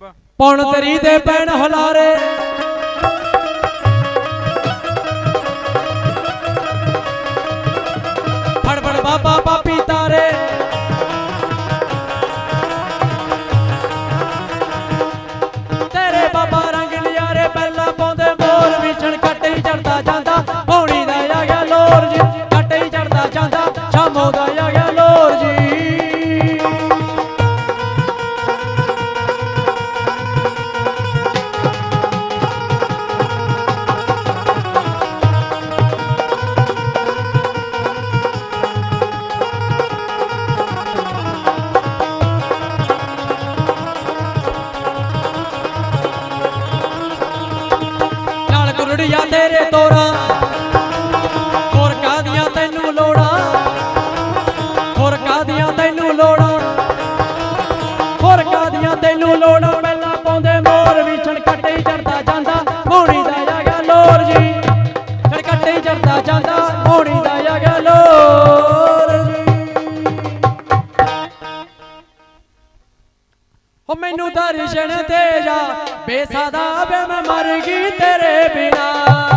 ਪੌਣ ਤੇਰੀ ਦੇ ਪੈਣ ਹਲਾਰੇ। ਫੜ ਫੜ ਬਾਬਾ ਪਾਪੀ ਤਾਰੇ। ਤੇਰੇ ਬਾਬਾ ਰੰਗ ਲਿਆਰੇ ਪਹਿਲਾਂ ਪਾਉਂਦੇ ਮੋਰ ਵਿਛਣ ਕੱਟੇ ਚੜਦਾ ਜਾਂਦਾ। ਪੌਣੀ ਦਾ ਆ ਗਿਆ ਲੋਰ ਜੀ ਕੱਟੇ ਚੜਦਾ ਜਾਂਦਾ। bandera. ਦਰਸ਼ਨ ਤੇ ਜਾ। ਬੇਸਾਦਾ ਬੇ ਮੈਂ ਗਈ ਤੇਰੇ ਬਿਨਾ।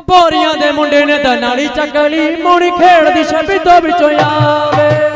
ਉਹ ਬੋਰੀਆਂ ਦੇ ਮੁੰਡੇ ਨੇ ਤਾਂ ਨਾਲੀ ਚੱਕ ਲਈ, ਮੁਣੀ ਖੇਡਦੀ ਛੱਬੀ ਤੋਂ ਵਿੱਚੋਂ ਆਵੇ।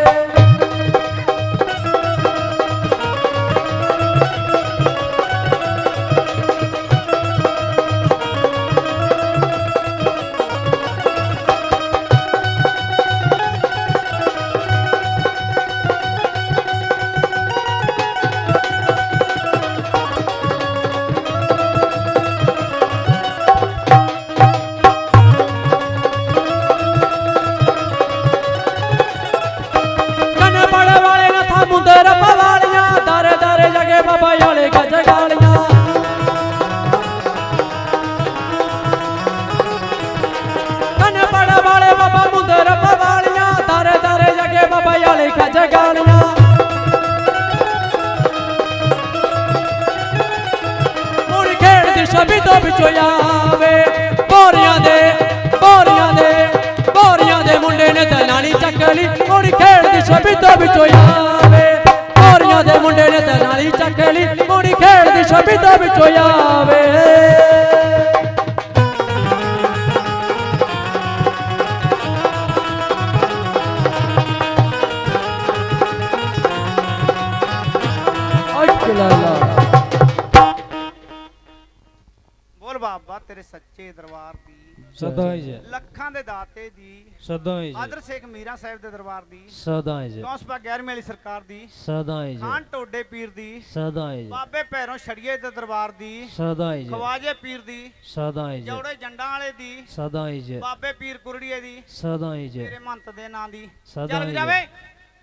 ਬੋਲ ਬਾਬਾ ਤੇਰੇ ਸੱਚੇ ਦਰਬਾਰ ਦੀ ਸਦਾ ਹੀ ਜੈ ਲੱਖਾਂ ਦੇ ਦਾਤੇ ਦੀ ਸਦਾ ਹੀ ਜੈ ਆਦਰ ਸੇਖ ਮੀਰਾ ਸਾਹਿਬ ਦੇ ਦਰਬਾਰ ਦੀ ਸਦਾ ਹੀ ਜੈ ਕੌਂਸਪਾ 11ਵੀਂ ਵਾਲੀ ਸਰਕਾਰ ਦੀ ਸਦਾ ਹੀ ਜੈ ਖਾਨ ਟੋਡੇ ਪੀਰ ਦੀ ਸਦਾ ਹੀ ਜੈ ਬਾਬੇ ਭੈਰੋਂ ਛੜੀਏ ਦੇ ਦਰਬਾਰ ਦੀ ਸਦਾ ਹੀ ਜੈ ਖਵਾਜੇ ਪੀਰ ਦੀ ਸਦਾ ਹੀ ਜੈ ਜੌੜੇ ਜੰਡਾਂ ਵਾਲੇ ਦੀ ਸਦਾ ਹੀ ਜੈ ਬਾਬੇ ਪੀਰ ਕੁਰੜੀਏ ਦੀ ਸਦਾ ਹੀ ਜੈ ਤੇਰੇ ਮੰਤ ਦੇ ਨਾਂ ਦੀ ਸਦਾ ਹੀ ਵੀ ਜਾਵੇ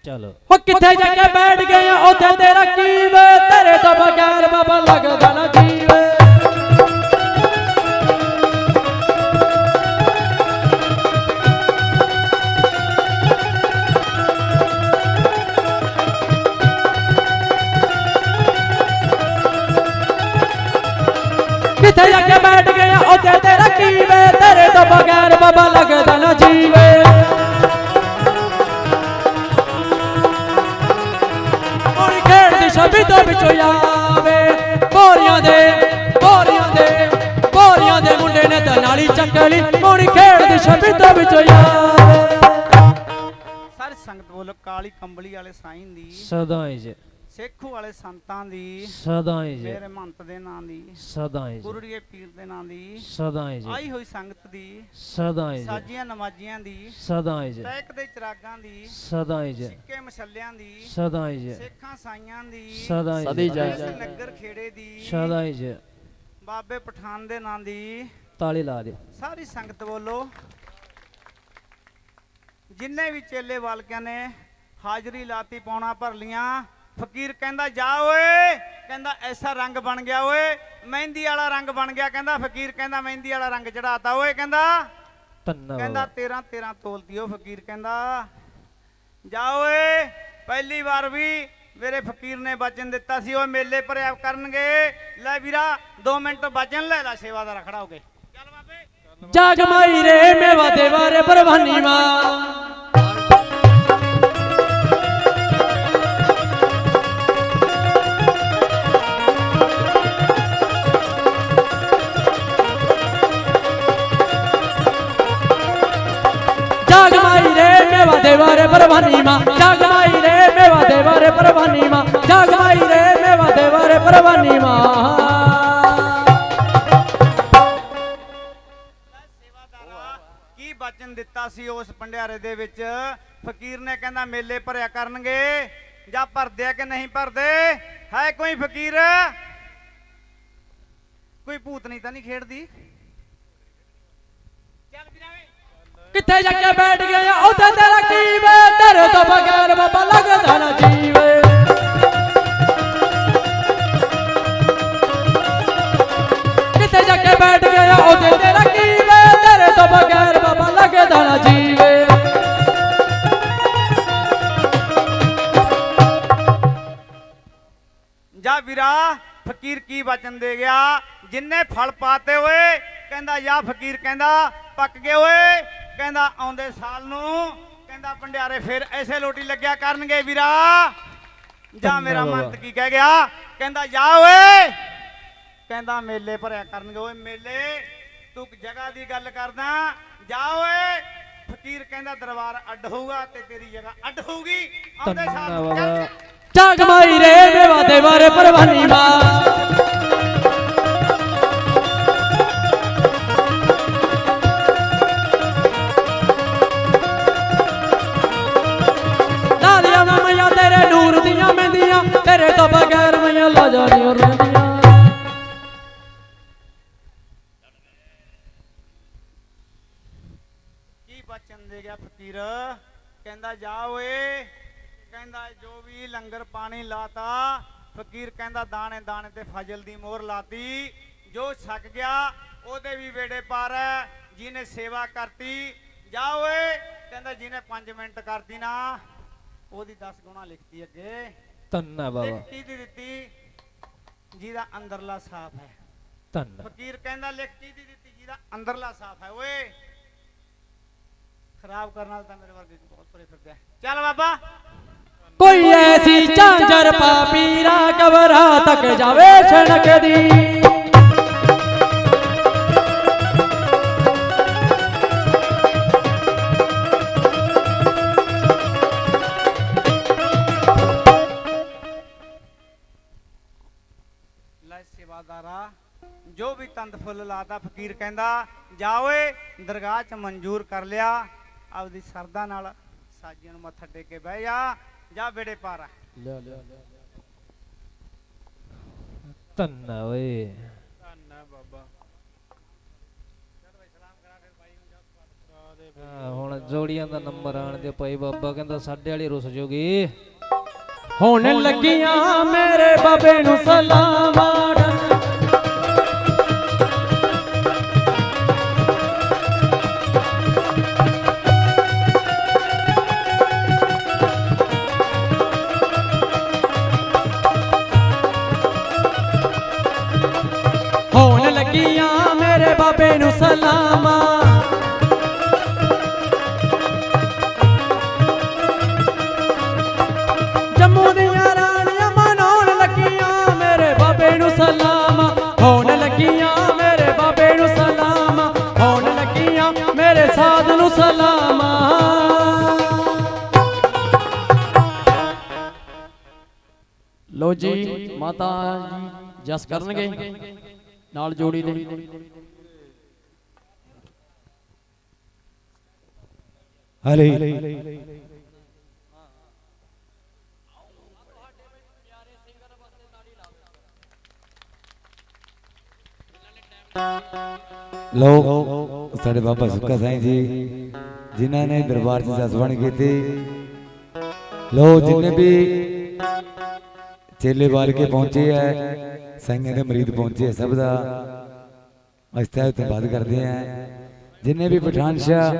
ਚਲੋ। ਉਹ ਕਿੱਥੇ ਜਾ ਕੇ ਬੈਠ ਗਏ ਆ? ਉੱਥੇ ਤੇਰਾ ਕੀ ਵੇ? ਤੇਰੇ ਤੋਂ ਬਗੈਰ ਬਾਬਾ ਲੱਗਦਾ ਨਾ ਜੀਵੇ। ਕਿੱਥੇ ਜਾ ਕੇ ਬੈਠ ਗਏ ਆ? ਉੱਥੇ ਤੇਰਾ ਕੀ ਵੇ? ਤੇਰੇ ਤੋਂ ਬਗੈਰ ਬਾਬਾ ਲੱਗਦਾ ਨਾ ਜੀਵੇ। ਤੋਂ ਵਿੱਚੋਂ ਆਵੇ। ਬੋਰੀਆਂ ਦੇ ਬੋਰੀਆਂ ਦੇ ਬੋਰੀਆਂ ਦੇ ਮੁੰਡੇ ਨੇ ਤਾਂ ਨਾਲੀ ਚੱਕ ਲਈ। ਮੋੜੀ ਖੇਡਦੀ ਤੋਂ ਵਿੱਚੋਂ ਆਵੇ। ਸਾਰੇ ਸੰਗਤ ਬੋਲੋ ਕਾਲੀ ਕੰਬਲੀ ਵਾਲੇ ਸਾਈਂ ਦੀ ਸਦਾ ਹੀ ਜੈ। ਸੇਖੂ ਵਾਲੇ ਸੰਤਾਂ ਦੀ ਸਦਾ ਹੀ ਜੈ। ਮੇਰੇ ਮੰਤ ਦੇ ਨਾਂ ਦੀ ਸਦਾ ਹੀ ਜੈ। ਕੁਰੜੀਏ ਪੀਰ ਦੇ ਨਾਂ ਦੀ ਸਦਾ ਹੀ ਜੈ। ਆਈ ਹੋਈ ਸੰਗਤ ਦੀ ਸਦਾ ਹੀ ਜੈ। ਸਾਜੀਆਂ ਨਮਾਜ਼ੀਆਂ ਦੀ ਸਦਾ ਹੀ ਜੈ। ਟੈਕ ਦੇ ਚਰਾਗਾਂ ਦੀ ਸਦਾ ਹੀ ਜੈ। ਸਿੱਕੇ ਮਛੱਲਿਆਂ ਦੀ ਸਦਾ ਹੀ ਜੈ। ਸੇਖਾਂ ਸਾਈਆਂ ਦੀ ਸਦਾ ਹੀ ਸਦੀ ਜੈ। ਜੈ। ਇਸ ਨਗਰ ਖੇੜੇ ਦੀ ਸਦਾ ਹੀ ਜੈ। ਬਾਬੇ ਪਠਾਨ ਦੇ ਨਾਂ ਦੀ ਤਾਲੀ ਲਾ ਦਿਓ। ਸਾਰੀ ਸੰਗਤ ਬੋਲੋ। ਜਿੰਨੇ ਵੀ ਚੇਲੇ ਵਾਲਕਿਆਂ ਨੇ ਹਾਜ਼ਰੀ ਲਾਤੀ ਪੌਣਾ ਭਰ ਲੀਆਂ ਫਕੀਰ ਕਹਿੰਦਾ ਜਾ ਓਏ। ਕਹਿੰਦਾ ਐਸਾ ਰੰਗ ਬਣ ਗਿਆ ਓਏ। ਮਹਿੰਦੀ ਵਾਲਾ ਰੰਗ ਬਣ ਗਿਆ ਕਹਿੰਦਾ ਫਕੀਰ ਕਹਿੰਦਾ ਮਹਿੰਦੀ ਵਾਲਾ ਰੰਗ ਚੜਾਤਾ ਓਏ। ਕਹਿੰਦਾ ਕਹਿੰਦਾ 13 13 ਤੋਲਦੀ ਉਹ ਫਕੀਰ। ਕਹਿੰਦਾ ਜਾ ਓਏ। ਪਹਿਲੀ ਵਾਰ ਵੀ ਮੇਰੇ ਫਕੀਰ ਨੇ ਵਚਨ ਦਿੱਤਾ ਸੀ ਉਹ ਮੇਲੇ ਭਰਿਆ ਕਰਨਗੇ। ਲੈ ਵੀਰਾ 2 ਮਿੰਟ ਵਚਨ ਲੈ ਲੈ ਸੇਵਾ ਦਾ ਰਖੜਾ ਹੋ ਕੇ। ਚੱਲ ਬਾਬੇ ਜਾਗ ਮਾਈ ਰੇ ਮੇਵਾ ਦੇ ਬਾਰੇ ਪਰਵਾਨੀ ਮਾਂ ਮੇਵਾ ਦੇ ਬਾਰੇ ਪਰਵਾਨੀ ਮਾਂ ਜਾਗ ਮਾਈ ਰੇ ਮੇਵਾ ਦੇ ਬਾਰੇ ਪਰਵਾਨੀ ਮਾਂ ਜਾਗ ਮਾਈ ਰੇ ਮੇਵਾ ਦੇ ਬਾਰੇ ਪਰਵਾਨੀ ਮਾਂ। ਸੇਵਾਦਾਰਾ ਕੀ ਬਚਨ ਦਿੱਤਾ ਸੀ ਉਸ ਪੰਡਿਆਰੇ ਦੇ ਵਿੱਚ? ਫਕੀਰ ਨੇ ਕਹਿੰਦਾ ਮੇਲੇ ਭਰਿਆ ਕਰਨਗੇ ਜਾਂ ਭਰਦੇ ਆ ਕਿ ਨਹੀਂ ਭਰਦੇ? ਹੈ ਕੋਈ ਫਕੀਰ? ਕੋਈ ਭੂਤਨੀ ਤਾਂ ਨਹੀਂ ਖੇਡਦੀ? ਚੱਲ ਵੀਰਾਵੇ ਕਿੱਥੇ ਜਾ ਕੇ ਬੈਠ ਗਿਆ ਆ? ਤੇਰਾ ਕੀ ਵੇ? ਤੇਰੇ ਤੋਂ ਬਗੈਰ ਬਾਬਾ ਲੱਗਦਾ ਨਾ ਜੀਵੇ। ਕਿੱਥੇ ਜਾ ਕੇ ਬੈਠ ਗਏ ਆ? ਤੇਰਾ ਕੀ ਵੇ? ਤੇਰੇ ਤੋਂ ਬਗੈਰ ਬਾਬਾ ਲੱਗਦਾ ਨਾ ਜੀਵੇ। ਜਾ ਵੀਰਾ, ਫਕੀਰ ਕੀ ਬਚਨ ਦੇ ਗਿਆ? ਜਿੰਨੇ ਫਲ ਪਾਤੇ ਓਏ, ਕਹਿੰਦਾ, ਯਾ ਫਕੀਰ ਕਹਿੰਦਾ, ਪੱਕ ਗਏ ਓਏ। ਕਹਿੰਦਾ ਆਉਂਦੇ ਸਾਲ ਨੂੰ ਕਹਿੰਦਾ ਭੰਡਿਆਰੇ ਫਿਰ ਐਸੇ ਲੋਟੀ ਲੱਗਿਆ ਕਰਨਗੇ ਵੀਰਾ। ਜਾ ਮੇਰਾ ਮੰਤ ਕੀ ਕਹਿ ਗਿਆ? ਕਹਿੰਦਾ ਜਾ ਓਏ। ਕਹਿੰਦਾ ਮੇਲੇ ਭਰਿਆ ਕਰਨਗੇ। ਓਏ ਮੇਲੇ ਤੂੰ ਜਗ੍ਹਾ ਦੀ ਗੱਲ ਕਰਦਾ। ਜਾ ਓਏ। ਫਕੀਰ ਕਹਿੰਦਾ ਦਰਬਾਰ ਅੱਡ ਹੋਊਗਾ ਤੇ ਤੇਰੀ ਜਗ੍ਹਾ ਅੱਡ ਹੋਊਗੀ। ਆਉਂਦੇ ਸਾਲ ਚੱਲ ਮਾਈ ਰੇ ਮੇਵਾ ਦੇ ਬਾਰੇ ਪਰਵਾਨੀ ਮਾਂ ਦੇ ਗਿਆ ਫਕੀਰ। ਕਹਿੰਦਾ ਜਾ ਓਏ। ਕਹਿੰਦਾ ਜੋ ਵੀ ਲੰਗਰ ਪਾਣੀ ਲਾਤਾ ਫਕੀਰ ਕਹਿੰਦਾ ਦਾਣੇ ਦਾਣੇ ਤੇ ਫਜ਼ਲ ਦੀ ਮੋਹਰ ਲਾਤੀ। ਜੋ ਛਕ ਗਿਆ ਉਹਦੇ ਵੀ ਵੇੜੇ ਪਾਰ ਹੈ ਜਿਹਨੇ ਸੇਵਾ ਕਰਤੀ। ਜਾ ਓਏ। ਕਹਿੰਦਾ ਜਿਹਨੇ 5 ਮਿੰਟ ਕਰਦੀ ਨਾ ਉਹਦੀ 10 ਗੁਣਾ ਲਿਖਤੀ ਅੱਗੇ। ਧੰਨਾ ਬਾਬਾ। ਲਿਖਤੀ ਦੀ ਦਿੱਤੀ ਜਿਹਦਾ ਅੰਦਰਲਾ ਸਾਫ਼ ਹੈ। ਧੰਨਾ। ਫਕੀਰ ਕਹਿੰਦਾ ਲਿਖਤੀ ਦੀ ਦਿੱਤੀ ਜਿਹਦਾ ਅੰਦਰਲਾ ਸਾਫ਼ ਹੈ। ਓਏ ਖਰਾਬ ਕਰਨ ਨਾਲ ਤਾਂ ਮੇਰੇ ਵਰਗੇ ਬਹੁਤ ਤੁਰੇ ਫਿਰਦੇ ਚੱਲ ਬਾਬਾ। ਕੋਈ ਐਸੀ ਝਾਂਜਰ ਪਾ ਪੀਰਾ ਕਬਰਾਂ ਤੱਕ ਜਾਵੇ ਲੈ ਸੇਵਾਦਾਰਾ ਜੋ ਵੀ ਤੰਦ ਫੁੱਲ ਲਾਤਾ ਫਕੀਰ ਕਹਿੰਦਾ ਜਾ ਓਏ ਦਰਗਾਹ 'ਚ ਮਨਜ਼ੂਰ ਕਰ ਲਿਆ। ਆਪਦੀ ਸਰਦਾ ਨਾਲ ਸਾਜੀਆਂ ਨੂੰ ਮੱਥਾ ਟੇਕ ਕੇ ਬਹਿ ਜਾ ਜਾ ਬੇੜੇ ਪਾਰ ਲਿਆ ਲਿਆ ਧੰਨਾ ਓਏ। ਧੰਨਾ ਬਾਬਾ। ਹਾਂ, ਹੁਣ ਜੋੜੀਆਂ ਦਾ ਨੰਬਰ ਆਣ ਦੇ ਭਾਈ ਬਾਬਾ ਕਹਿੰਦਾ ਸਾਡੇ ਵਾਲੀ ਰੁੱਸ ਜੋਗੀ। ਹੁਣ ਲੱਗੀਆਂ ਮੇਰੇ ਬਾਬੇ ਨੂੰ ਸਲਾਮਾਂ। ਹੋਣ ਲੱਗੀਆਂ ਮੇਰੇ ਬਾਬੇ ਨੂੰ ਸਲਾਮਾਂ। ਜੰਮੂ ਦੀਆਂ ਰਾਣੀਆਂ ਮਨਾਉਣ ਲੱਗੀਆਂ ਮੇਰੇ ਬਾਬੇ ਨੂੰ ਸਲਾਮਾਂ। ਹੋਣ ਲੱਗੀਆਂ ਮੇਰੇ ਬਾਬੇ ਨੂੰ ਸਲਾਮਾਂ। ਹੋਣ ਲੱਗੀਆਂ ਮੇਰੇ ਸਾਧ ਨੂੰ ਸਲਾਮਾਂ। ਲੋ ਜੀ, ਮਾਤਾ ਜੀ ਜਸ ਕਰਨਗੇ। ਨਾਲ ਜੋੜੀ ਦੇ ਹਲੇ ਲੋਕ ਸਾਡੇ ਬਾਬਾ ਸੁੱਕਾ ਸਾਈਂ ਜੀ ਜਿਨ੍ਹਾਂ ਨੇ ਦਰਬਾਰ 'ਚ ਜਸਵਣ ਕੀਤੀ। ਲੋ ਜਿੰਨੇ ਵੀ ਚੇਲੇ ਵਾਲ ਕੇ ਪਹੁੰਚੇ ਐ ਸਾਈਆਂ ਦੇ ਮਰੀਦ ਪਹੁੰਚੇ ਸਭ ਦਾ। ਅਸਤਾ ਧੰਨਵਾਦ ਕਰਦੇ ਆ ਜਿੰਨੇ ਵੀ ਪਠਾਨ ਸ਼ਾਹ